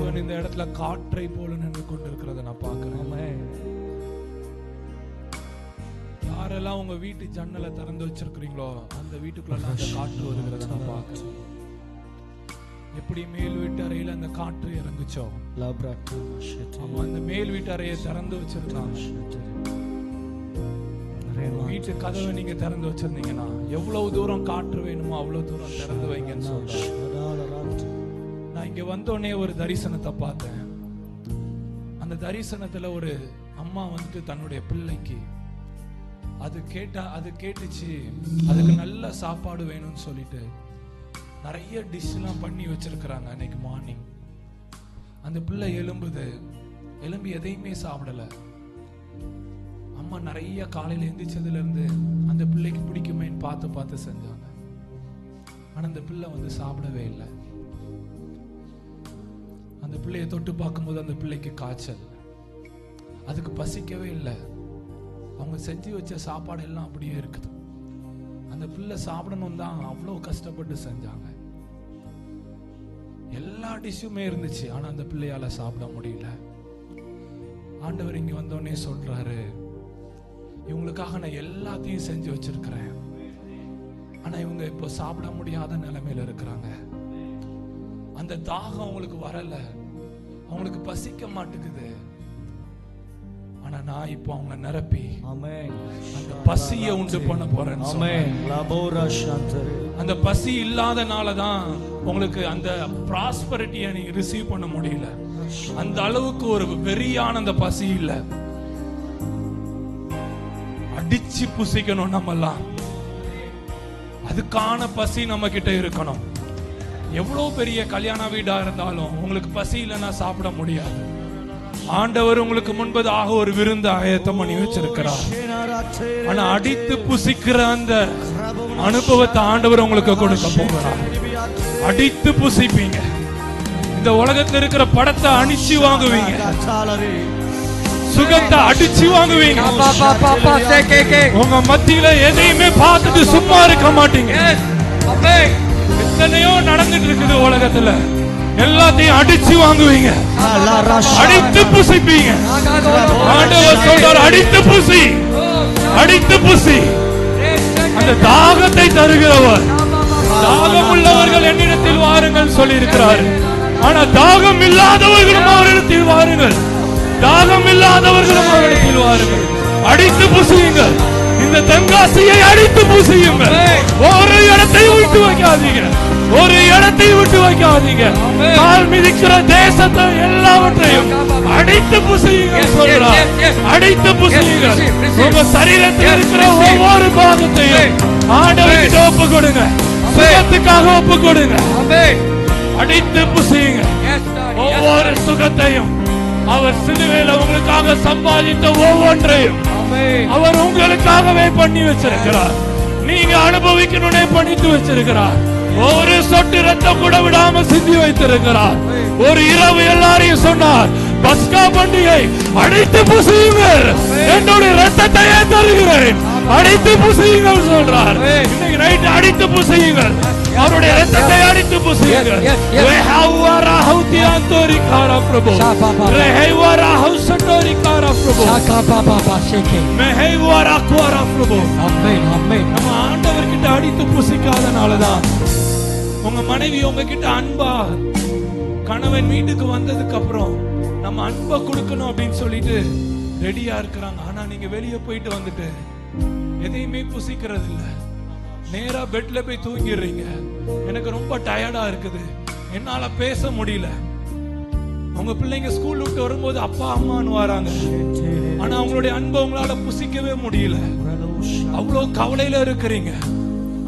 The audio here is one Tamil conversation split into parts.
தேவன் இந்த இடத்துல காற்றை போல நின்று கொண்டிருக்கிறத நான் பார்க்கிறேன். யாரெல்லாம் உங்க வீட்டு ஜன்னலை திறந்து வச்சிருக்கிறீங்களோ அந்த வீட்டுக்குள்ள அந்த காற்று வருகிறத நான் பார்க்கிறேன் எப்படி மேல் வீட்டு அறையில அந்த காற்று இறங்குச்சோ. ஆமா அந்த மேல் வீட்டு அறையை திறந்து Rema. வீட்டு கதவை நீங்க திறந்து வச்சிருந்தீங்கன்னா எவ்வளவு தூரம் காற்று வேணுமோ அவ்வளவு தூரம் திறந்து வைங்கன்னு சொல்றேன் வந்தோடனே ஒரு தரிசனத்தை பார்த்தேன். அந்த தரிசனத்துல ஒரு அம்மா வந்துட்டு தன்னுடைய பிள்ளைக்கு அது கேட்டா அது கேட்டுச்சு. அதுக்கு நல்ல சாப்பாடு வேணும்னு சொல்லிட்டு நிறைய டிஷ்லாம் பண்ணி வச்சிருக்கிறாங்க அன்னைக்கு மார்னிங் அந்த பிள்ளை எலும்புது எலும்பி எதையுமே சாப்பிடல. அம்மா நிறைய காலையில எந்திரிச்சதுல இருந்து அந்த பிள்ளைக்கு பிடிக்குமேன்னு பார்த்து பார்த்து செஞ்சாங்க. ஆனா அந்த பிள்ளை வந்து சாப்பிடவே இல்லை. பிள்ளையை தொட்டு பார்க்கும்போது அந்த பிள்ளைக்கு காய்ச்சல். அதுக்கு பசிக்கவே இல்லை. அவங்க செஞ்சு வச்ச சாப்பாடு எல்லாம் அப்படியே இருக்குது. அந்த பிள்ளை சாப்பிடணும் தான் அவ்வளோ கஷ்டப்பட்டு செஞ்சாங்க. எல்லா டிஷ்ஷுமே இருந்துச்சு ஆனா அந்த பிள்ளையால சாப்பிட முடியல. ஆண்டவர் இங்க வந்தோடனே சொல்றாரு இவங்களுக்காக நான் எல்லாத்தையும் செஞ்சு வச்சிருக்கிறேன். ஆனா இவங்க இப்போ சாப்பிட முடியாத நிலைமையில இருக்கிறாங்க. அந்த தாகம் அவங்களுக்கு வரல. அவங்களுக்கு பசிக்க மாட்டேங்குது. ஆனா நான் இப்போ அவங்க நிரப்பி. அந்த பசியை உண்டு பண்ண shantare. அந்த பசி இல்லாதனால தான் உங்களுக்கு அந்த ப்ராஸ்பரிட்டியை நீங்க ரிசீவ் பண்ண முடியல. அந்த அளவுக்கு ஒரு வெறியான அந்த பசி இல்ல. அடிச்சு புசிக்கணும் நம்மெல்லாம். அதுக்கான பசி நம்ம கிட்ட இருக்கணும். எவ்வளவு பெரிய கல்யாண வீடா இருந்தாலும் உங்களுக்கு பசி இல்லைன்னா சாப்பிட முடியாது ஆண்டவர் உங்களுக்கு முன்பதாக ஒரு விருந்து ஆயத்தம் பண்ணி வச்சிருக்கிறார். ஆனா அடித்து புசிக்கிற அந்த அனுபவத்தை ஆண்டவர் உங்களுக்கு கொடுக்க போகிறார் அடித்து புசிப்பீங்க இந்த உலகத்துல இருக்கிற படத்தை அணிச்சு வாங்குவீங்க. சுகத்தை அடிச்சு வாங்குவீங்க. உங்க மத்தியில எதையுமே பார்த்துட்டு சும்மா இருக்க மாட்டீங்க நடந்துட்டு இருக்குது உலகத்துல. எல்லாத்தையும் அடிச்சு வாங்குவீங்க. அடித்து புசிப்பீங்க. ஆண்டவர் சொல்றார் அடித்து புசி. அடித்து புசி. அந்த தாகத்தை தருகிறவர். தாகம் உள்ளவர்கள் என்னிடத்தில் வாருங்கள் சொல்லி இருக்கிறார் ஆனா தாகம் இல்லாதவர்களும் அவரிடத்தில் வாருங்கள். தாகம் இல்லாதவர்களும் அவரிடத்தில் வாருங்கள். அடித்து புசியுங்கள். இந்த தென்காசியை அடித்து புசியுங்கள். ஒரு இடத்தை விட்டு வைக்காதீங்க ஒரு இடத்தை விட்டு வைக்காதீங்க. கால் மிதிக்கிற தேசத்தை எல்லாவற்றையும் அடித்து புசியுங்கள் சொல்றார் அடித்து புசியுங்கள். உங்க சரீரத்தில் இருக்கிற ஒவ்வொரு பாகத்தையும் ஆண்டவர்கிட்ட ஒப்பு கொடுங்க. சுகத்துக்காக ஒப்பு கொடுங்க. அடித்து புசியுங்க. ஒவ்வொரு சுகத்தையும் அவர் சிலுவையில் உங்களுக்காக சம்பாதித்த ஒவ்வொன்றையும். அவர் உங்களுக்காகவே பண்ணி வச்சிருக்கிறார். நீங்க அனுபவிக்கணும்னே பண்ணிட்டு வச்சிருக்கிறார். ஒரு சொட்டு ரத்தம் கூட விடாம சிந்தி வைத்திருக்கிறார். ஒரு இரவு எல்லாரையும் சொன்னார் பஸ்கா பண்டிகை அடித்து புசியுங்கள் என்னுடைய ரத்தத்தையே தருகிறேன். அடித்து புசியுங்கள் சொல்றார். இன்னைக்கு நைட் அடித்து புசியுங்கள். அவருடைய ரத்தத்தை அடித்து காரா பிரபு Shapapa. ரெஹைவரா ஹௌசட்டோரி காரா பிரபு. மெஹைவரா குவாரா பிரபு. நம்ம ஆண்டவர்கிட்ட அடித்து உங்க மனைவி உங்ககிட்ட அன்பா கணவன் வீட்டுக்கு வந்ததுக்கு அப்புறம் நம்ம அன்பை கொடுக்கணும் அப்படின்னு சொல்லிட்டு ரெடியா இருக்கிறாங்க. ஆனா நீங்க வெளியே போயிட்டு வந்துட்டு எதையுமே புசிக்கிறது இல்ல நேரா பெட்ல போய் தூங்கிடுறீங்க. எனக்கு ரொம்ப டயர்டா இருக்குது. என்னால பேச முடியல. உங்க பிள்ளைங்க ஸ்கூல் விட்டு வரும்போது அப்பா அம்மான்னு வராங்க. ஆனா அவங்களுடைய அன்பை உங்களால புசிக்கவே முடியல. அவ்வளவு கவலையில இருக்கிறீங்க.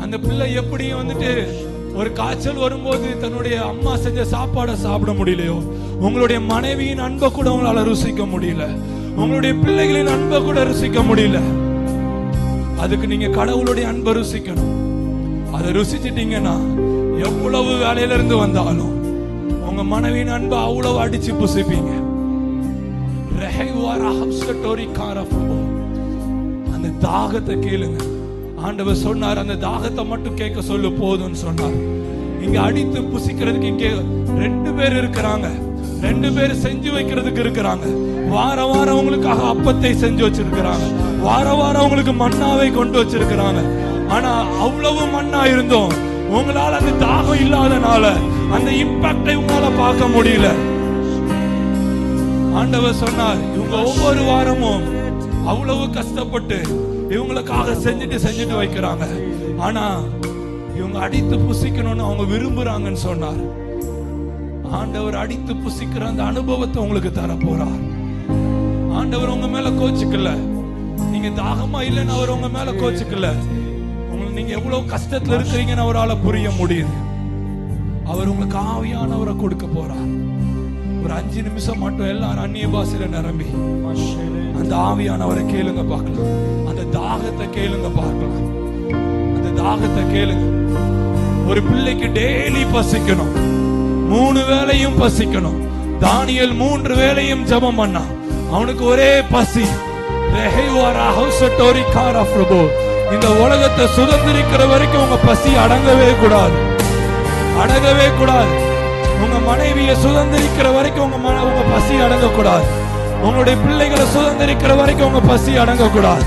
அந்த பிள்ளை எப்படி வந்துட்டு ஒரு காய்ச்சல் வரும்போது தன்னுடைய அம்மா செஞ்ச சாப்பாடை சாப்பிட முடியலையோ? உங்களுடைய மனைவியின் அன்பை கூட உங்களால ருசிக்க முடியல. உங்களுடைய பிள்ளைகளின் அன்பை கூட ருசிக்க முடியல. அதுக்கு நீங்க கடவுளுடைய அன்பை ருசிக்கணும். அதை ருசிச்சிட்டீங்கன்னா எவ்வளவு வேலையில இருந்து வந்தாலும் உங்க மனைவியின் அன்பை அவ்வளவு அடிச்சு புசிப்பீங்க. அந்த தாகத்தை கேளுங்க. ஆண்டவர் சொன்னார் அந்த தாகத்தை மட்டும் கேட்க சொல்லு போதும்னு சொன்னார். இங்க அடித்து புசிக்கிறதுக்கு இங்க ரெண்டு பேர் இருக்கிறாங்க. ரெண்டு பேர் செஞ்சு வைக்கிறதுக்கு இருக்கிறாங்க. வார வாரம் உங்களுக்காக அப்பத்தை செஞ்சு வச்சிருக்கிறாங்க. வார வாரம் உங்களுக்கு மண்ணாவை கொண்டு வச்சிருக்கிறாங்க. ஆனா அவ்வளவு மண்ணா இருந்தோம். உங்களால அந்த தாகம் இல்லாதனால அந்த இம்பாக்டை உங்களால பார்க்க முடியல. ஆண்டவர் சொன்னார் இவங்க ஒவ்வொரு வாரமும் அவ்வளவு கஷ்டப்பட்டு இவங்களுக்காக செஞ்சுட்டு செஞ்சுட்டு வைக்கிறாங்க. ஆனா இவங்க அடித்து புசிக்கணும்னு அவங்க விரும்புறாங்கன்னு சொன்னார். ஆண்டவர் அடித்து புசிக்கிற அந்த அனுபவத்தை உங்களுக்கு தர போறார் ஆண்டவர் உங்க மேல கோச்சுக்கல. நீங்க தாகமா இல்லைன்னு அவர் உங்க மேல கோச்சுக்கல. உங்களுக்கு நீங்க எவ்வளவு கஷ்டத்துல இருக்கிறீங்கன்னு அவரால புரிய முடியுது. அவர் உங்களுக்கு ஆவியானவரை கொடுக்க போறார். ஒரு அஞ்சு நிமிஷம் மட்டும் எல்லாரும் அந்நிய பாசையில நிரம்பி. அந்த ஆவியானவரை கேளுங்க பார்க்கலாம். அந்த தாகத்தை கேளுங்க பார்க்கலாம். அந்த தாகத்தை கேளுங்க. ஒரு பிள்ளைக்கு டெய்லி பசிக்கணும். மூணு வேளையும் பசிக்கணும். தானியல் மூன்று வேளையும் ஜெபம் பண்ணா. அவனுக்கு ஒரே பசி. பிரபு இந்த உலகத்தை சுதந்திரிக்கிற வரைக்கும் உங்க பசி அடங்கவே கூடாது. அடங்கவே கூடாது. உங்க மனைவியை சுதந்திரிக்கிற வரைக்கும் உங்க மன உங்க பசி அடங்கக்கூடாது. உங்களுடைய பிள்ளைகளை சுதந்திரிக்கிற வரைக்கும் உங்க பசி அடங்கக்கூடாது.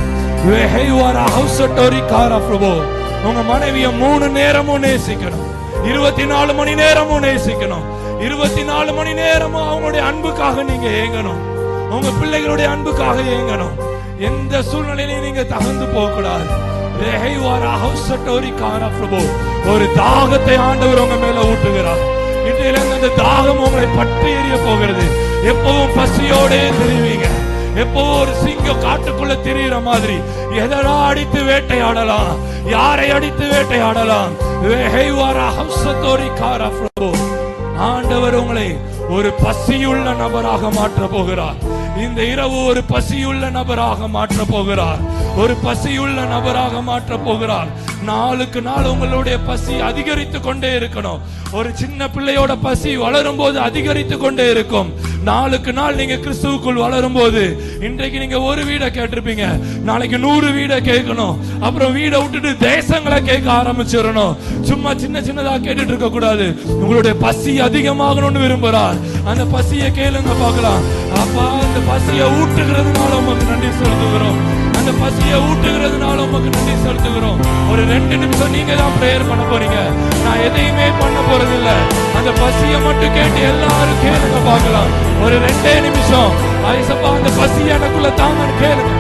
உங்க மனைவியை மூணு நேரமும் நேசிக்கணும். இருபத்தி நாலு மணி நேரமும் நேசிக்கணும். இருபத்தி நாலு மணி நேரமும் அவங்களுடைய அன்புக்காக நீங்க ஏங்கணும். உங்க பிள்ளைகளுடைய அன்புக்காக ஏங்கணும். எந்த சூழ்நிலையிலையும் நீங்க தகுந்து போக கூடாது காரா ஒரு தாகத்தை ஆண்டவர் உங்க மேல ஊட்டுகிறார். இன்றையிலிருந்து அந்த தாகம் உங்களை பற்றி எறிய போகிறது. எப்பவும் பசியோடே தெரிவிங்க. எப்பவும் ஒரு சிங்கம் காட்டுக்குள்ள திரியிற மாதிரி. எதனா அடித்து வேட்டையாடலாம்? யாரை அடித்து வேட்டையாடலாம்? ஆண்டவர் உங்களை ஒரு பசியுள்ள நபராக மாற்ற போகிறார். இந்த இரவு ஒரு பசியுள்ள நபராக மாற்ற போகிறார். ஒரு பசியுள்ள நபராக மாற்ற போகிறார். நாளுக்கு நாள் உங்களுடைய பசி அதிகரித்து கொண்டே இருக்கணும். ஒரு சின்ன பிள்ளையோட பசி வளரும் போது அதிகரித்து கொண்டே இருக்கும். நாளுக்கு நாள் நீங்க கிறிஸ்துவுக்குள் வளரும் போது இன்றைக்கு நீங்க ஒரு வீடை கேட்டிருப்பீங்க. நாளைக்கு நூறு வீடை கேட்கணும். அப்புறம் வீடை விட்டுட்டு தேசங்களை கேட்க ஆரம்பிச்சிடணும். சும்மா சின்ன சின்னதா கேட்டுட்டு இருக்க கூடாது. உங்களுடைய பசி அதிகமாகணும்னு விரும்புறார் அந்த பசியை கேளுங்க பார்க்கலாம். அப்பா அந்த பசியை ஊட்டுகிறதுனால உங்களுக்கு நன்றி சொல்லுகிறோம் அந்த பசியை ஊட்டுகிறதுனால உமக்கு நன்றி செலுத்துகிறோம். ஒரு ரெண்டு நிமிஷம் நீங்க தான் பிரேயர் பண்ண போறீங்க. நான் எதையுமே பண்ண போறது இல்ல அந்த பசியை மட்டும் கேட்டு எல்லாரும் கேளுங்க பார்க்கலாம். ஒரு ரெண்டே நிமிஷம். ஐசப்பா அந்த பசி எனக்குள்ள தாங்கன்னு கேளுங்க.